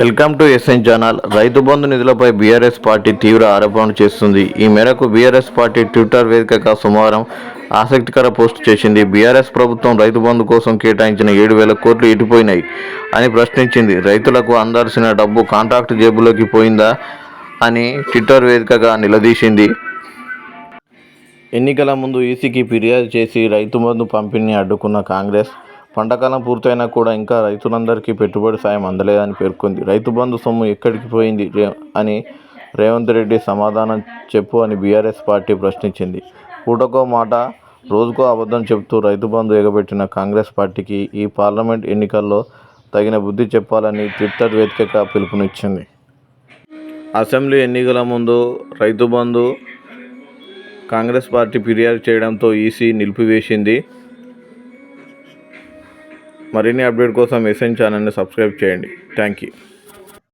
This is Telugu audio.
Welcome to SN channel Rythu Bandhu నిధులపై BRS party తీవ్ర ఆరోపణలు చేస్తుంది. ఈ మేరకు బీఆర్ఎస్ పార్టీ ట్విట్టర్ వేదికగా సోమవారం ఆసక్తికర పోస్ట్ చేసింది. బీఆర్ఎస్ ప్రభుత్వం రైతు బంధు కోసం కేటాయించిన ఏడు వేల కోట్లు ఇటుపోయినాయి అని ప్రశ్నించింది. రైతులకు అందాల్సిన డబ్బు కాంట్రాక్ట్ జేబులోకి పోయిందా అని ట్విట్టర్ వేదికగా నిలదీసింది. ఎన్నికల ముందు ఈసీకి ఫిర్యాదు చేసి రైతు బంధు పంపిణీని అడ్డుకున్న కాంగ్రెస్ పంటకాలం పూర్తయినా కూడా ఇంకా రైతులందరికీ పెట్టుబడి సాయం అందలేదని పేర్కొంది. రైతు బంధు సొమ్ము ఎక్కడికి పోయింది? అని రేవంత్ రెడ్డి సమాధానం చెప్పు అని బీఆర్ఎస్ పార్టీ ప్రశ్నించింది. పూటకో మాట రోజుకో అబద్ధం చెబుతూ రైతు బంధు ఎగబెట్టిన కాంగ్రెస్ పార్టీకి ఈ పార్లమెంట్ ఎన్నికల్లో తగిన బుద్ధి చెప్పాలని ట్విట్టర్ వేదికగా పిలుపునిచ్చింది. అసెంబ్లీ ఎన్నికల ముందు రైతు బంధు కాంగ్రెస్ పార్టీ ఫిర్యాదు చేయడంతో ఈసీ నిలిపివేసింది. మరిన్ని అప్డేట్ కోసం ఎస్ఎన్ ఛానల్ని సబ్స్క్రైబ్ చేయండి. Thank you